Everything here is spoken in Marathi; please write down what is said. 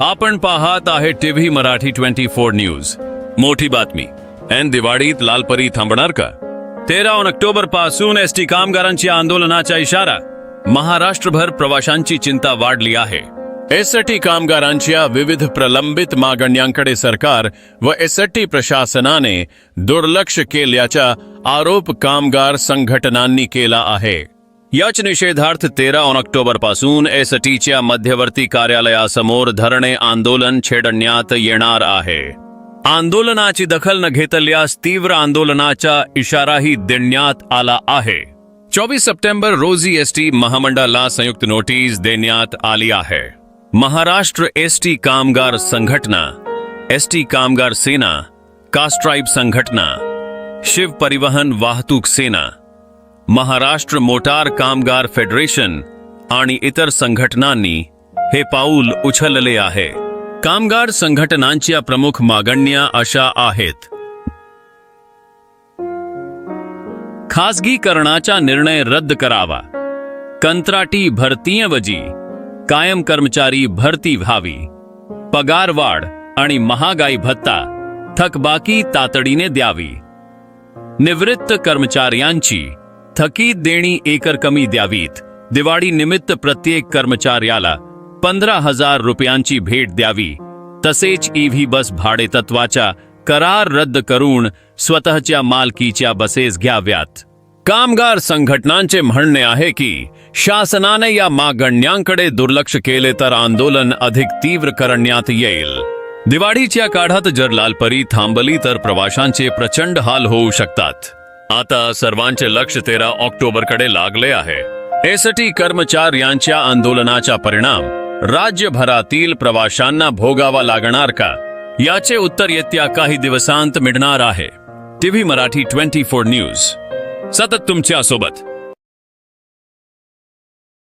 आपण पाहत आहे TV Marathi twenty four news. मोठी बातमी. ऐन दिवाळीत लालपरी थांबणार का? तेरा ऑक्टोबरपासून एस टी कामगारांच्या आंदोलनाचा इशारा. महाराष्ट्रभर प्रवाशांची चिंता वाढली आहे. एस टी कामगारांच्या विविध प्रलंबित मागण्यांकडे सरकार व एस टी प्रशासनाने दुर्लक्ष केल्याचा आरोप कामगार संघटनांनी केला आहे. याच निषेधार्थ तेरा ऑन ऑक्टोबर पासून एस टीच्या मध्यवर्ती कार्यालयासमोर धरणे आंदोलन छेडण्यात येणार आहे. आंदोलनाची दखल न घेतल्यास तीव्र आंदोलनाचा इशाराही देण्यात आला आहे. चोवीस सप्टेंबर रोजी एस टी महामंडळाला संयुक्त नोटीस देण्यात आली आहे. महाराष्ट्र एस टी कामगार संघटना एस टी कामगार सेना कास्ट्राईब संघटना, शिव परिवहन वाहतूक सेना महाराष्ट्र मोटार कामगार फेडरेशन आणि इतर संघटनांनी हे पाऊल उचलले आहे. कामगार संघटनांच्या प्रमुख मागण्या अशा आहेत. खासगीकरणाचा निर्णय रद्द करावा. कंत्राटी भरतीऐवजी कायम कर्मचारी भरती व्हावी. पगारवाढ आणि महागाई भत्ता थकबाकी तातडीने द्यावी. निवृत्त कर्मचाऱ्यांची थकीत देणी एकर कमी द्यावीत. दिवाळी निमित्त प्रत्येक कर्मचाऱ्याला पंधरा हजार रुपयांची भेट द्यावी. तसेच ईव्ही बस भाडे तत्वाचा करार रद्द करून स्वतःच्या मालकीच्या बसेस घ्याव्यात. कामगार संघटनांचे म्हणणे आहे की शासनाने या मागण्यांकडे दुर्लक्ष केले तर आंदोलन अधिक तीव्र करण्यात येईल. दिवाळीच्या काळात जर लालपरी थांबली तर प्रवाशांचे प्रचंड हाल होऊ शकतात. आता सर्वांचे लक्ष तेरा ऑक्टोबरकडे लागले आहे. एसटी कर्मचाऱ्यांच्या आंदोलनाचा परिणाम राज्यभरातील प्रवाशांना भोगावा लागणार का? याचे उत्तर येत्या काही दिवसांत मिळणार आहे. TV Marathi twenty four news. सतत तुमच्यासोबत